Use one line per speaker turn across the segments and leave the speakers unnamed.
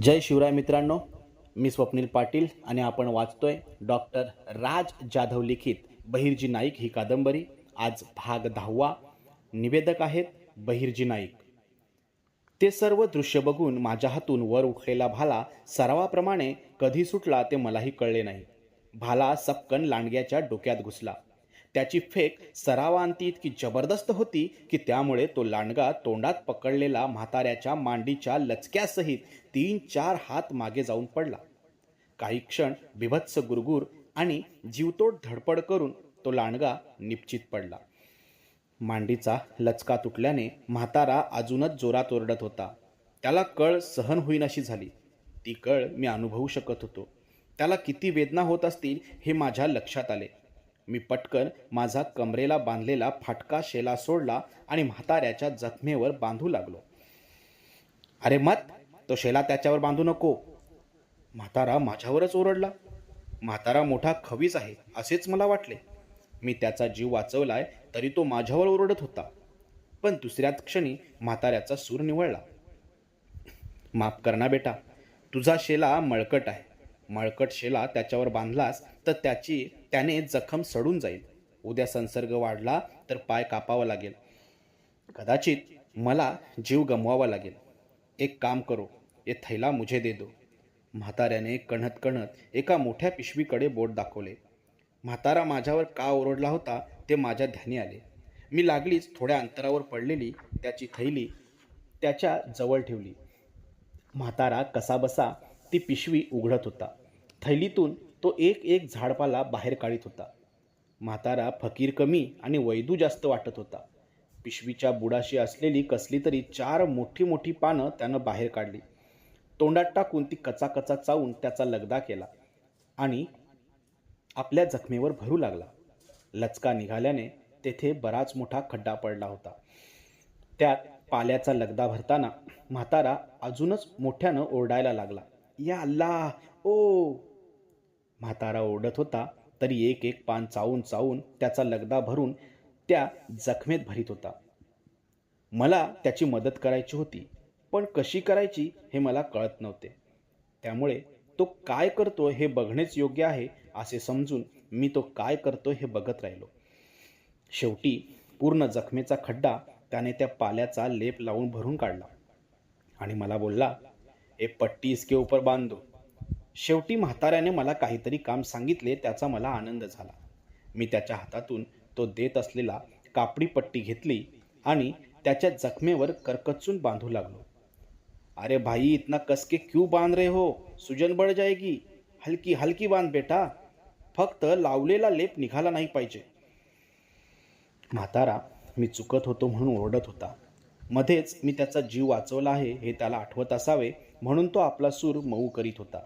जय शिवराय मित्रांनो मी स्वप्नील पाटील आणि आपण वाचतोय डॉक्टर राज जाधव लिखित बहिर्जी नाईक ही कादंबरी. आज भाग दहावा. निवेदक आहेत बहिर्जी नाईक. ते सर्व दृश्य बघून माझ्या हातून वर उठलेला भाला सरावाप्रमाणे कधी सुटला ते मलाही कळले नाही. भाला सपकन लांडग्याच्या डोक्यात घुसला. त्याची फेक सरावांती इतकी जबरदस्त होती की त्यामुळे तो लांडगा तोंडात पकडलेला म्हाताऱ्याच्या मांडीच्या लचक्यासहित तीन चार हात मागे जाऊन पडला. काही क्षण बिभत्स गुरगुर आणि जीवतोड धडपड करून तो लांडगा निश्चित पडला. मांडीचा लचका तुटल्याने म्हातारा अजूनच जोरात ओरडत होता. त्याला कळ सहन होईनाशी झाली. ती कळ मी अनुभवू शकत होतो. त्याला किती वेदना होत असतील हे माझ्या लक्षात आले. मी पटकन माझा कमरेला बांधलेला फाटका शेला सोडला आणि म्हाताऱ्याच्या जखमेवर बांधू लागलो. अरे मत तो शेला त्याच्यावर बांधू नको. म्हातारा माझ्यावरच ओरडला. म्हातारा मोठा खवीच आहे असेच मला वाटले. मी त्याचा जीव वाचवलाय तरी तो माझ्यावर ओरडत होता. पण दुसऱ्याच क्षणी म्हाताऱ्याचा सूर निवळला. माफ कर ना बेटा तुझा शेला मळकट आहे. मळकट शेला त्याच्यावर बांधलास तर त्याची त्याने जखम सडून जाईल. उद्या संसर्ग वाढला तर पाय कापावा लागेल. कदाचित मला जीव गमवावा लागेल. एक काम करो ये थैला मुझे दे दो. म्हाताऱ्याने कणत कणत एका मोठ्या पिशवीकडे बोट दाखवले. म्हातारा माझ्यावर का ओरडला होता ते माझ्या ध्यानी आले. मी लागलीच थोड्या अंतरावर पडलेली त्याची थैली त्याच्याजवळ ठेवली. म्हातारा कसाबसा ती पिशवी उघडत होता. थैलीतून तो एक एक झाडपाला बाहेर काढीत होता. म्हातारा फकीर कमी आणि वैदू जास्त वाटत होता. पिशवीच्या बुडाशी असलेली कसली तरी चार मोठी मोठी पानं त्यानं बाहेर काढली. तोंडात टाकून ती कचाकचा चावून त्याचा लगदा केला आणि आपल्या जखमेवर भरू लागला. लचका निघाल्याने तेथे बराच मोठा खड्डा पडला होता. त्यात पाल्याचा लगदा भरताना म्हातारा अजूनच मोठ्यानं ओरडायला लागला. या अल्ला ओ म्हातारा ओरडत होता तरी एक एक पान चावून चावून त्याचा लगदा भरून त्या जखमेत भरीत होता. मला त्याची मदत करायची होती पण कशी करायची हे मला कळत नव्हते. त्यामुळे तो काय करतो हे बघणेच योग्य आहे असे समजून मी तो काय करतो हे बघत राहिलो. शेवटी पूर्ण जखमेचा खड्डा त्याने त्या पाल्याचा लेप लावून भरून काढला आणि मला बोलला ए पट्टी इसके ऊपर बांधो. शेवटी म्हाताऱ्याने मला काहीतरी काम सांगितले त्याचा मला आनंद झाला. मी त्याच्या हातातून तो देत असलेला कापडी पट्टी घेतली आणि त्याच्या जखमेवर करकचून बांधू लागलो. अरे भाई इतना कसके क्यू बांध रहे हो? सुजन बळ जाएगी. हलकी हलकी बांध बेटा. फक्त लावलेला लेप निघाला नाही पाहिजे. म्हातारा मी चुकत होतो म्हणून ओरडत होता. मध्येच मी त्याचा जीव वाचवला आहे हे त्याला आठवत असावे म्हणून तो आपला सूर मऊ करीत होता.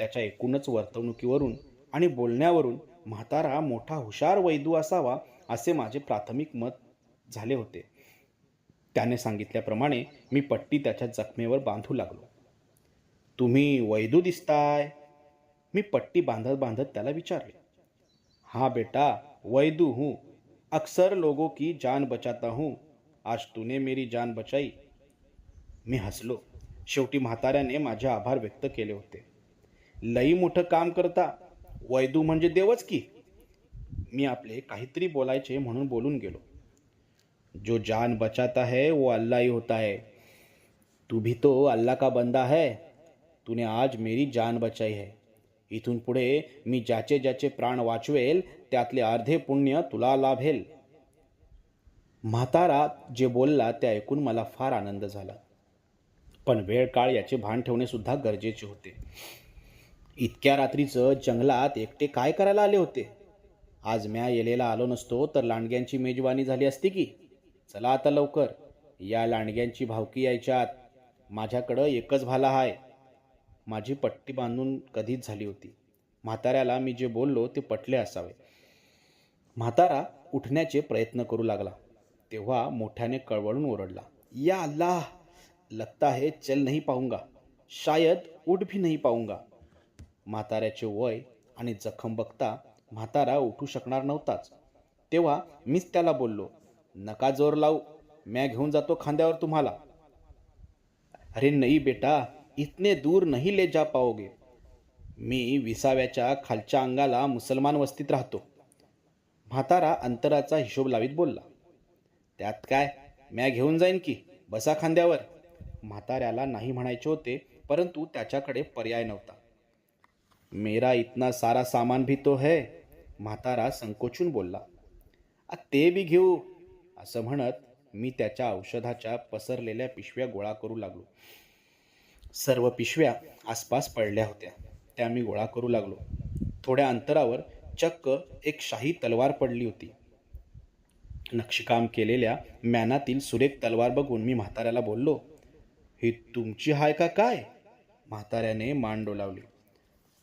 त्याच्या एकूणच वर्तवणुकीवरून आणि बोलण्यावरून म्हातारा मोठा हुशार वैदू असावा असे माझे प्राथमिक मत झाले होते. त्याने सांगितल्याप्रमाणे मी पट्टी त्याच्या जखमेवर बांधू लागलो. तुम्ही वैदू दिसताय? मी पट्टी बांधत बांधत त्याला विचारले. हाँ बेटा वैदू हूँ. अक्सर लोगों की जान बचाता हूँ. आज तूने मेरी जान बचाई. मी हसलो. शेवटी म्हाताऱ्याने माझे आभार व्यक्त केले होते. लई मोठं काम करता. वैदू म्हणजे देवच की? मी आपले काहीतरी बोलायचे म्हणून बोलून गेलो. जो जान बचाता है वो अल्लाह ही होता है. तू भी तो अल्लाह का बंदा है. तूने आज मेरी जान बचाई है. इथून पुढे मी ज्याचे ज्याचे प्राण वाचवेल त्यातले अर्धे पुण्य तुला लाभेल. म्हातारा जे बोलला ते ऐकून मला फार आनंद झाला. पण वेळ काळ याचे भान ठेवणे सुद्धा गरजेचे होते. इतक्या रात्रीचं जंगलात एकटे काय करायला आले होते? आज म्या येलेला आलो नसतो तर लांडग्यांची मेजवानी झाली असती की? चला आता लवकर. या लांडग्यांची भावकी यायच्यात माझ्याकडं एकच भाला आहे माझी पट्टी बांधून कधीच झाली होती. म्हाताऱ्याला मी जे बोललो ते पटले असावे. म्हातारा उठण्याचे प्रयत्न करू लागला. तेव्हा मोठ्याने कळवळून ओरडला. या अल्लाह! लगता है चल नहीं पाऊंगा. शायद उठ भी नहीं पाऊंगा. म्हाताऱ्याचे वय आणि जखम बघता म्हातारा उठू शकणार नव्हताच. तेव्हा मीच त्याला बोललो नका जोर लावू म्या घेऊन जातो खांद्यावर तुम्हाला. अरे नाही बेटा इतने दूर नहीं ले जा पाओगे. मी विसाव्याच्या खालच्या अंगाला मुसलमान वस्तीत राहतो. म्हातारा अंतराचा हिशोब लावीत बोलला त्यात काय? म्या घेऊन जाईन की बसा खांद्यावर. म्हाताऱ्याला नाही म्हणायचे होते परंतु त्याच्याकडे पर्याय नव्हता. मेरा इतना सारा सामान भी तो है म्हातारा संकोचून बोलला. ते बी घेऊ. असं म्हणत मी त्याच्या औषधाच्या पसरलेल्या पिशव्या गोळा करू लागलो. सर्व पिशव्या आसपास पडल्या होत्या. त्या मी गोळा करू लागलो. थोड्या अंतरावर चक्क एक शाही तलवार पडली होती. नक्षीकाम केलेल्या मॅनातील सुरेख तलवार बघून मी म्हाताऱ्याला बोललो ही तुमची हाय का काय? म्हाताऱ्याने मान डोलावली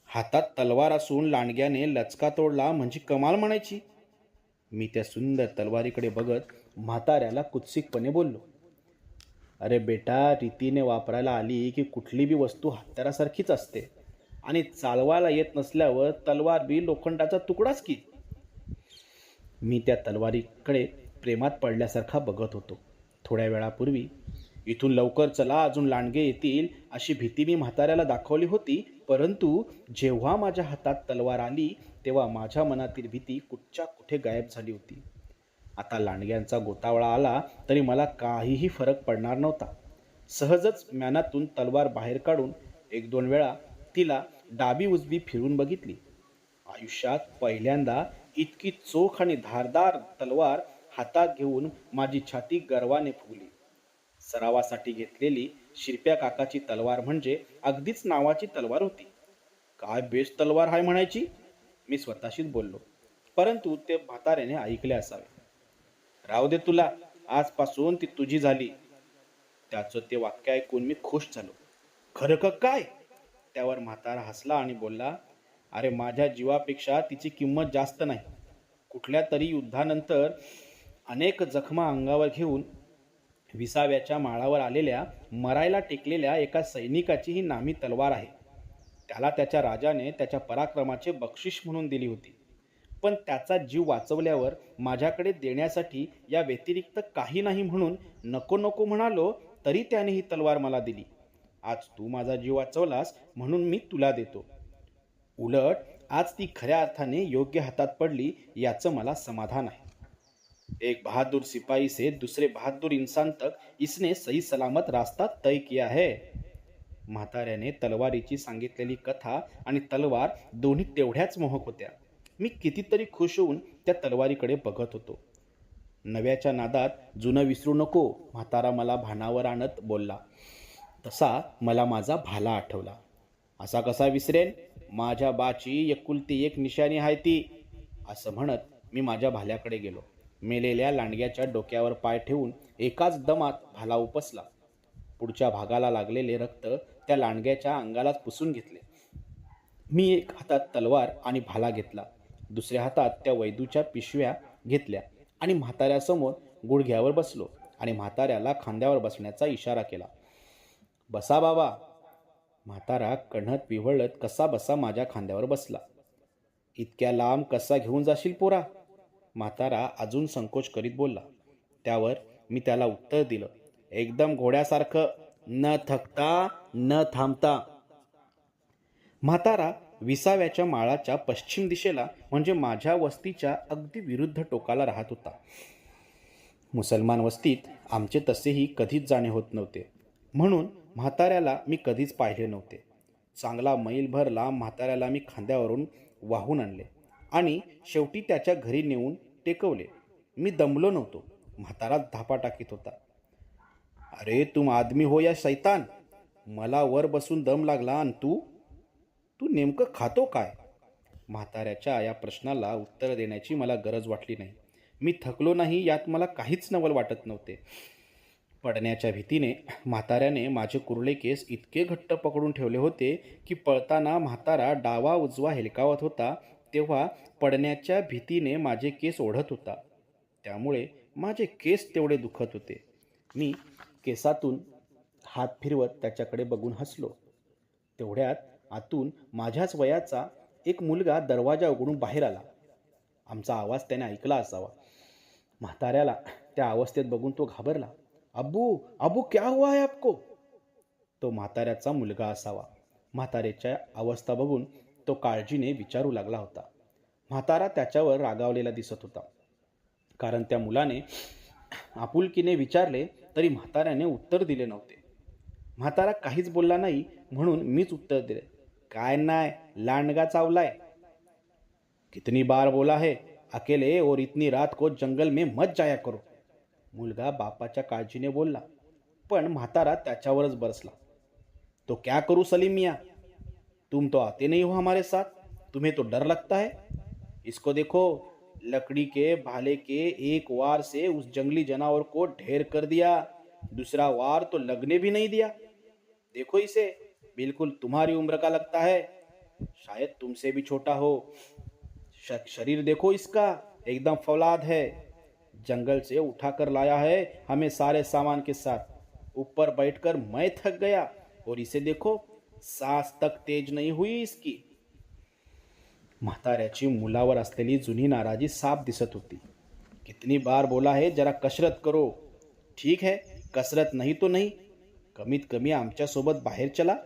हातात तलवार असून लांडग्याने लचका तोडला म्हणजे कमाल म्हणायची. मी त्या सुंदर तलवारीकडे बघत म्हाताऱ्याला कुत्सिकपणे बोललो. अरे बेटा रीतीने वापरायला आली की कुठली बी वस्तू हत्यारासारखीच असते. आणि चालवायला येत नसल्यावर तलवार बी लोखंडाचा तुकडाच की. मी त्या तलवारीकडे प्रेमात पडल्यासारखा बघत होतो. थोड्या वेळापूर्वी इथून लवकर चला अजून लांडगे येतील अशी भीती मी म्हाताऱ्याला दाखवली होती. परंतु जेव्हा माझ्या हातात तलवार आली तेव्हा माझ्या मनातील भीती कुठच्या कुठे गायब झाली होती. आता लांडग्यांचा गोतावळा आला तरी मला काहीही फरक पडणार नव्हता. सहजच म्यानातून तलवार बाहेर काढून एक दोन वेळा तिला डाबी उजबी फिरून बघितली. आयुष्यात पहिल्यांदा इतकी चोख आणि धारदार तलवार हातात घेऊन माझी छाती गर्वाने फुगली. सरावासाठी घेतलेली शिरप्या काकाची तलवार म्हणजे अगदीच नावाची तलवार होती. काय बेस्ट तलवार हाय म्हणायची? मी स्वतःशीच बोललो. परंतु ते म्हाताऱ्याने ऐकले असावे. राहू दे तुला आजपासून ती तुझी झाली. त्याचं ते वाक्य ऐकून मी खुश झालो. खरं का काय? त्यावर म्हातारा हसला आणि बोलला अरे माझ्या जीवापेक्षा तिची किंमत जास्त नाही. कुठल्या तरी युद्धानंतर अनेक जखमा अंगावर घेऊन विसाव्याच्या माळावर आलेल्या मरायला टेकलेल्या एका सैनिकाची ही नामी तलवार आहे. त्याला त्याच्या राजाने त्याच्या पराक्रमाचे बक्षीस म्हणून दिली होती. पण त्याचा जीव वाचवल्यावर माझ्याकडे देण्यासाठी या व्यतिरिक्त काही नाही म्हणून नको नको म्हणालो तरी त्याने ही तलवार मला दिली. आज तू माझा जीव वाचवलास म्हणून मी तुला देतो. उलट आज ती खऱ्या अर्थाने योग्य हातात पडली याचं मला समाधान आहे. एक बहादुर सिपाही से दूसरे बहादुर इंसान तक इसने सही सलामत रास्ता तय किया है। म्हाताऱ्याने तलवारीची सांगितलेली कथा आणि तलवार दोन्ही तेवढ्याच मोहक होत्या. मी कितीतरी खुश होऊन त्या तलवारीकडे बघत होतो. नव्याच्या नादात जुनं विसरू नको म्हातारा मला भानावर आणत बोलला. तसा मला माझा भाला आठवला. असा कसा विसरेन? माझ्या बाची एकुलती एक निशाणी आहे ती असं म्हणत मी माझ्या भाल्याकडे गेलो. मेलेल्या लांडग्याच्या डोक्यावर पाय ठेवून एकाच दमात भाला उपसला पुढच्या भागाला लागलेले रक्त त्या लांडग्याच्या अंगालाच पुसून घेतले. मी एक हातात तलवार आणि भाला घेतला. दुसऱ्या हातात त्या वैदूच्या पिशव्या घेतल्या आणि म्हाताऱ्यासमोर गुडघ्यावर बसलो आणि म्हाताऱ्याला खांद्यावर बसण्याचा इशारा केला. बसा बाबा. म्हातारा कणत विव्हळत कसा बसा माझ्या खांद्यावर बसला. इतक्या लांब कसा घेऊन जाशील पोरा? म्हातारा अजून संकोच करीत बोलला. त्यावर मी त्याला उत्तर दिलं एकदम घोड्यासारखं न थकता न थांबता. म्हातारा विसाव्याच्या माळाच्या पश्चिम दिशेला म्हणजे माझ्या वस्तीच्या अगदी विरुद्ध टोकाला राहत होता. मुसलमान वस्तीत आमचे तसेही कधीच जाणे होत नव्हते. म्हणून म्हाताऱ्याला मी कधीच पाहिले नव्हते. चांगला मैलभर लांब म्हाताऱ्याला मी खांद्यावरून वाहून आणले आणि शेवटी त्याच्या घरी नेऊन टेकवले. मी दमलो नव्हतो. म्हातारा धापा टाकीत होता. अरे तुम आदमी हो या शैतान. मला वर बसून दम लागला आणि तू? तू नेमकं खातो काय? म्हाताऱ्याच्या या प्रश्नाला उत्तर देण्याची मला गरज वाटली नाही. मी थकलो नाही यात मला काहीच नवल वाटत नव्हते. पडण्याच्या भीतीने म्हाताऱ्याने माझे कुरळे केस इतके घट्ट पकडून ठेवले होते की पळताना म्हातारा डावा उजवा हेलकावत होता तेव्हा पडण्याच्या भीतीने माझे केस ओढत होता. त्यामुळे माझे केस तेवढे दुखत होते. मी केसातून हात फिरवत त्याच्याकडे बघून हसलो. तेवढ्यात आतून माझ्याच वयाचा एक मुलगा दरवाजा उघडून बाहेर आला. आमचा आवाज त्याने ऐकला असावा. म्हाताऱ्याला त्या अवस्थेत बघून तो घाबरला. अब्बू अबू क्या हुआ है आपको? तो म्हाताऱ्याचा मुलगा असावा. म्हाताऱ्याच्या अवस्था बघून तो काळजीने विचारू लागला होता. म्हातारा त्याच्यावर रागावलेला दिसत होता. कारण त्या मुलाने आपुलकीने विचारले तरी म्हाताऱ्याने उत्तर दिले नव्हते. म्हातारा काहीच बोलला नाही म्हणून मीच उत्तर दिले. काय नाही लांडगा चावलाय. कितनी बार बोला है अकेले और इतनी रात को जंगल में मत जाया करो. मुलगा बापाच्या काळजीने बोलला. पण म्हातारा त्याच्यावरच बरसला. तो क्या करू सलीम मिया? तुम तो आते नहीं हो हमारे साथ। तुम्हें तो डर लगता है। इसको देखो, लकड़ी के भाले के एक वार से उस जंगली जानवर को ढेर कर दिया। दूसरा वार तो लगने भी नहीं दिया। देखो इसे, बिल्कुल तुम्हारी उम्र का लगता है। शायद तुमसे भी छोटा हो। शरीर देखो इसका, एकदम फौलाद है। जंगल से उठाकर लाया है हमें सारे सामान के साथ। ऊपर बैठकर मैं थक गया, और इसे देखो सांस तक तेज नहीं हुई इसकी। म्हाताऱ्याची मुलावर असलेली जुनी नाराजी साफ़ दिसत होती. कितनी बार बोला है, जरा कसरत करो. ठीक है, कसरत नहीं तो नहीं. कमीत कमी आमच्यासोबत बाहेर चला.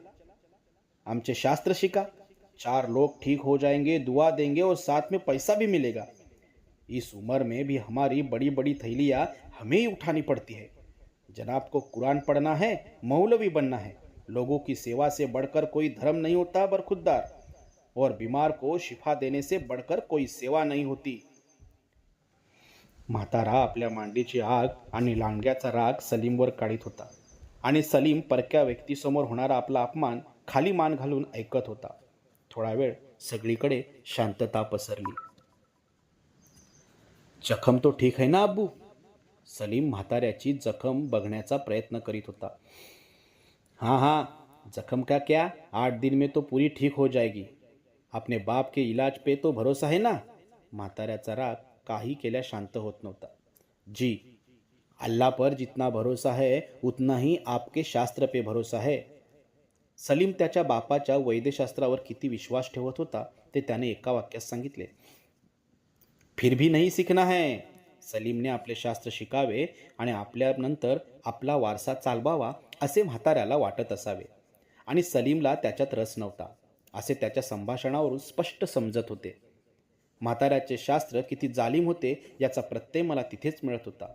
आमचे शास्त्र शिका. चार लोग ठीक हो जाएँगे, दुआ देंगे और साथ में पैसा भी मिलेगा. इस उम्र में भी हमारी बड़ी बड़ी थैलियाँ हमें ही उठानी पड़ती है। जनाब को कुरान पढ़ना है, मौलवी बनना है। लोगों की सेवा से बढ़कर कोई धर्म नहीं होता बरखुद्दार और बीमार को शिफा देने से बढ़कर कोई सेवा नहीं होती। म्हातारा आपल्या मांडीची आग आणि लांडग्याचा राग सलीमवर काढीत होता आणि सलीम परक्या व्यक्तीसमोर होणारा आपला अपमान खाली मान घालून ऐकत होता. थोडा वेळ सगळीकडे शांतता पसरली. जखम तो ठीक है ना अब्बू? सलीम म्हाताऱ्याची जखम बघण्याचा प्रयत्न करीत होता. हाँ हाँ जखम का क्या? आठ दिन में तो पूरी ठीक हो जाएगी। अपने बाप के इलाज पे तो भरोसा है ना? म्हाताऱ्याचा राग काही केल्या शांत होत नव्हता। जी अल्लाह पर जितना भरोसा है उतना ही आपके शास्त्र पे भरोसा है। सलीम त्याच्या बापाच्या वैद्यशास्त्रावर किती विश्वास ठेवत होता ते त्याने एका वाक्यात सांगितले। फिर भी नहीं सीखना है। सलीमने आपले शास्त्र शिकावे आणि आपल्यानंतर आपला वारसा चालवावा असे म्हाताऱ्याला वाटत असावे. आणि सलीमला त्याच्यात रस नव्हता. असे त्याच्या संभाषणावरून स्पष्ट समजत होते. म्हाताऱ्याचे शास्त्र किती जालीम होते याचा प्रत्यय मला तिथेच मिळत होता.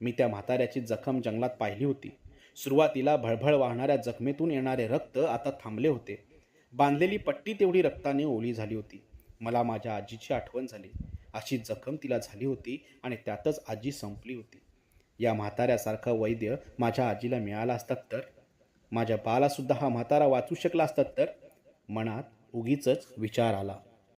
मी त्या म्हाताऱ्याची जखम जंगलात पाहिली होती. सुरुवातीला भळभळ वाहणाऱ्या जखमेतून येणारे रक्त आता थांबले होते. बांधलेली पट्टी तेवढी रक्ताने ओली झाली होती. मला माझ्या आजीची आठवण झाली. अशी जखम तिला झाली होती आणि त्यातच आजी संपली होती. या म्हाताऱ्यासारखा वैद्य माझ्या आजीला मिळाला असतात तर? माझ्या बालासुद्धा हा म्हातारा वाचू शकला असतात तर? मनात उगीच विचार आला.